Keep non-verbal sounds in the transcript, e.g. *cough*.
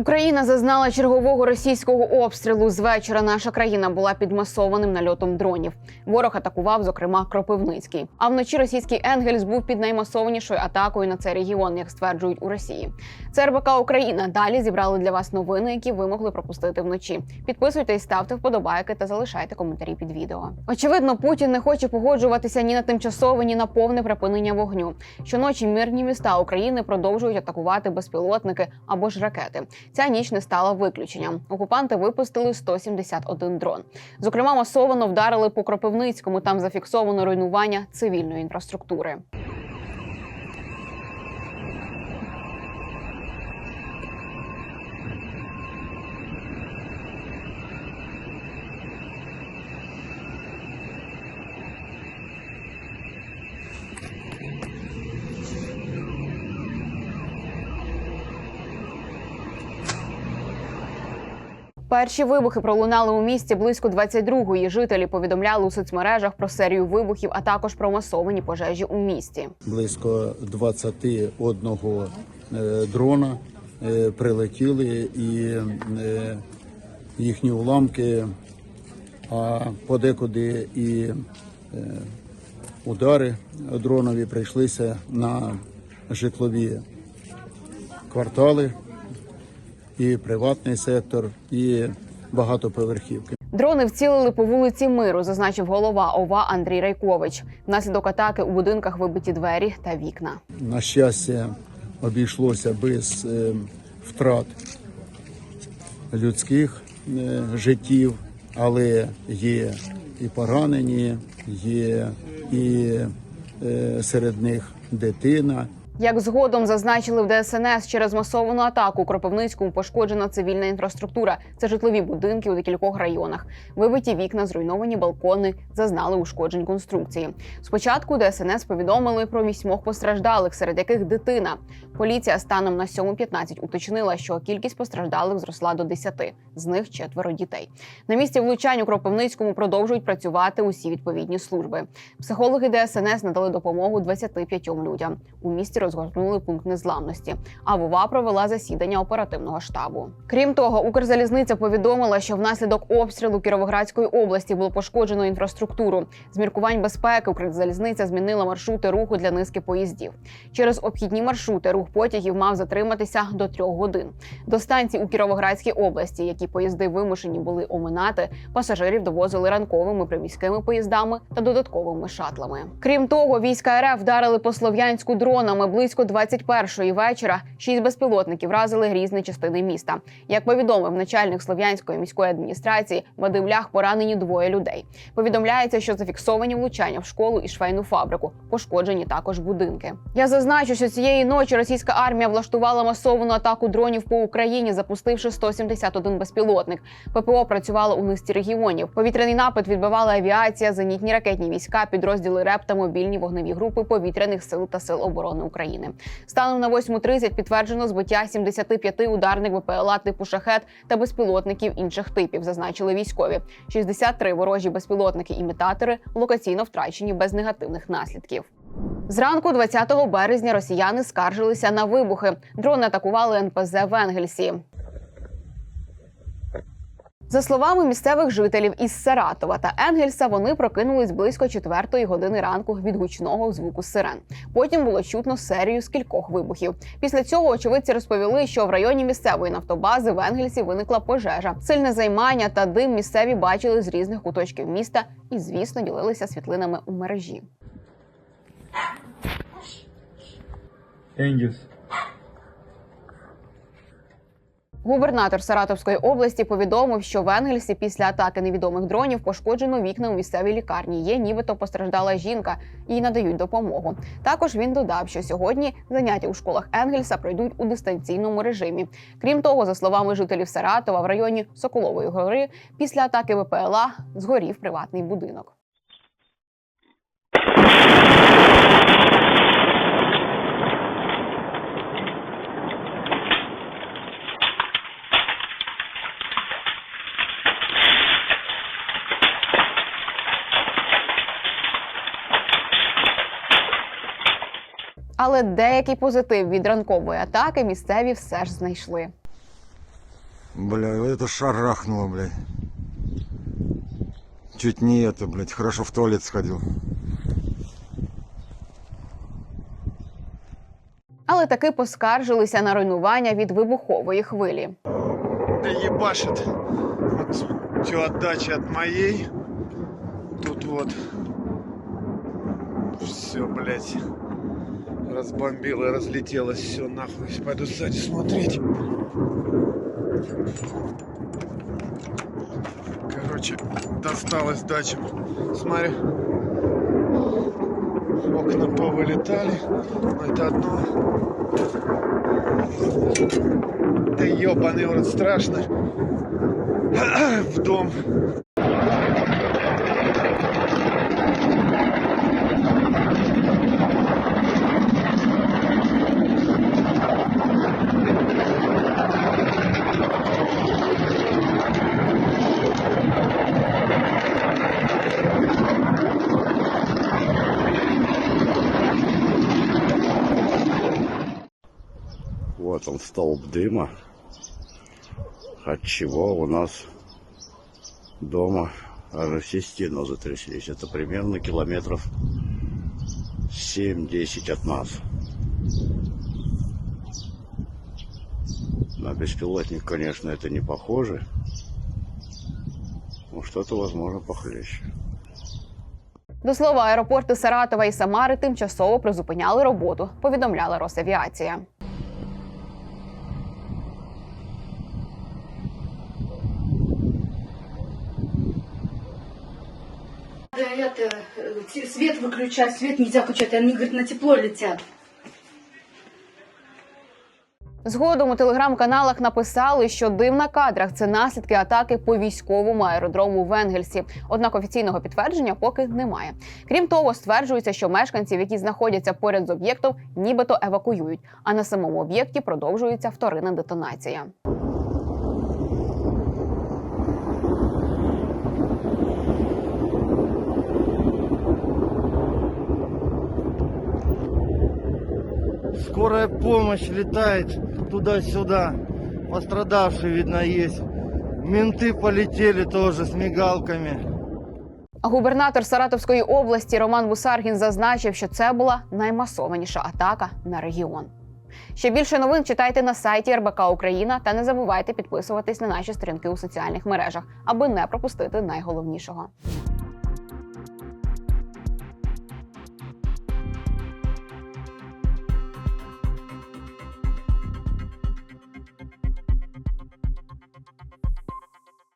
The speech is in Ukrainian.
Україна зазнала чергового російського обстрілу. З вечора наша країна була під масованим нальотом дронів. Ворог атакував, зокрема, Кропивницький. А вночі російський Енгельс був під наймасованішою атакою на цей регіон, як стверджують у Росії. Це РБК Україна. Далі зібрали для вас новини, які ви могли пропустити вночі. Підписуйтесь, ставте вподобайки та залишайте коментарі під відео. Очевидно, Путін не хоче погоджуватися ні на тимчасове, ні на повне припинення вогню. Щоночі мирні міста України продовжують атакувати безпілотники або ж ракети. Ця ніч не стала виключенням. Окупанти випустили 171 дрон. Зокрема, масовано вдарили по Кропивницькому. Там зафіксовано руйнування цивільної інфраструктури. Перші вибухи пролунали у місті близько 22-ї. Жителі повідомляли у соцмережах про серію вибухів, а також про масовані пожежі у місті. близько 21 е, дрона е, прилетіли і е, їхні уламки, а подекуди і удари дронові прийшлися на житлові квартали, і приватний сектор, і багатоповерхівки. Дрони вцілили по вулиці Миру, зазначив голова ОВА Андрій Райкович. Внаслідок атаки у будинках вибиті двері та вікна. На щастя, обійшлося без е, втрат людських е, життів, але є і поранені, є і е, серед них дитина. Як згодом зазначили в ДСНС, через масовану атаку у Кропивницькому пошкоджена цивільна інфраструктура. Це житлові будинки у декількох районах. Вибиті вікна, зруйновані балкони, зазнали ушкоджень конструкції. Спочатку ДСНС повідомили про вісьмох постраждалих, серед яких дитина. Поліція станом на 7.15 уточнила, що кількість постраждалих зросла до 10, з них четверо дітей. На місці влучань у Кропивницькому продовжують працювати усі відповідні служби. Психологи ДСНС надали допомогу 25 людям. У місті розгорнули пункт незламності. А ВОВА провела засідання оперативного штабу. Крім того, Укрзалізниця повідомила, що внаслідок обстрілу Кіровоградської області було пошкоджено інфраструктуру. З міркувань безпеки Укрзалізниця змінила маршрути руху для низки поїздів. Через обхідні маршрути рух потягів мав затриматися до трьох годин. До станцій у Кіровоградській області, які поїзди вимушені були оминати, пасажирів довозили ранковими приміськими поїздами та додатковими шатлами. Крім того, війська РФ вдарили по Слов'янську дронами близько 21-ї вечора. Шість безпілотників вразили різні частини міста. Як повідомив начальник Слов'янської міської адміністрації, Вадим Лях поранені двоє людей. Повідомляється, що зафіксовані влучання в школу і швейну фабрику. Пошкоджені також будинки. Я зазначу, що цієї ночі російська армія влаштувала масовану атаку дронів по Україні, запустивши 171 безпілотник. ППО працювало у низці регіонів. Повітряний напад відбивала авіація, зенітні ракетні війська, підрозділи РЕП та мобільні вогневі групи повітряних сил та сил оборони України. Станом на 8.30 підтверджено збиття 75 ударних БПЛА типу шахет та безпілотників інших типів, зазначили військові. 63 ворожі безпілотники-імітатори локаційно втрачені без негативних наслідків. Зранку 20 березня росіяни скаржилися на вибухи. Дрони атакували НПЗ в Енгельсі. За словами місцевих жителів із Саратова та Енгельса, вони прокинулись близько четвертої години ранку від гучного звуку сирен. Потім було чутно серію з кількох вибухів. Після цього очевидці розповіли, що в районі місцевої нафтобази в Енгельсі виникла пожежа. Сильне займання та дим місцеві бачили з різних куточків міста і, звісно, ділилися світлинами у мережі. Енгельс. Губернатор Саратовської області повідомив, що в Енгельсі після атаки невідомих дронів пошкоджено вікна у місцевій лікарні. Є нібито постраждала жінка, їй надають допомогу. Також він додав, що сьогодні заняття у школах Енгельса пройдуть у дистанційному режимі. Крім того, за словами жителів Саратова, в районі Соколової гори після атаки ВПЛА згорів приватний будинок. Але деякий позитив від ранкової атаки місцеві все ж знайшли. Бля, это шарахнуло, блядь. Чуть не это, блядь, хорошо в туалет сходил. Але таки поскаржилися на руйнування від вибухової хвилі. Да ебашит. Вот все отдача от моей. Тут вот все, блядь, разбомбило и разлетелось все нахуй. Пойду сзади смотреть. Короче, досталось дачам. Смотри. Окна повылетали. Но это одно. Да ебаный в рот, страшно. *clears throat* В дом. Вот он столб дыма, от чего у нас дома аж все стены затряслись. Это примерно километров 7-10 от нас. На беспилотник, конечно, это не похоже. Но что-то, возможно, похлеще. До слова, аеропорти Саратова і Самари тимчасово призупиняли роботу, повідомляла Росавіація. Свет выключать, свет нельзя включать, они, говорит, на тепло летят. Згодом у телеграм-каналах написали, що дим на кадрах це наслідки атаки по військовому аеродрому в Енгельсі. Однак офіційного підтвердження поки немає. Крім того, стверджується, що мешканців, які знаходяться поряд з об'єктом, нібито евакуюють. А на самому об'єкті продовжується вторинна детонація. Скорая помощь летает туда-сюда. Пострадавшие, видно, есть. Менты полетели тоже с мигалками. Губернатор Саратовської області Роман Бусаргін зазначив, що це була наймасованіша атака на регіон. Ще більше новин читайте на сайті РБК Україна та не забувайте підписуватись на наші сторінки у соціальних мережах, аби не пропустити найголовнішого.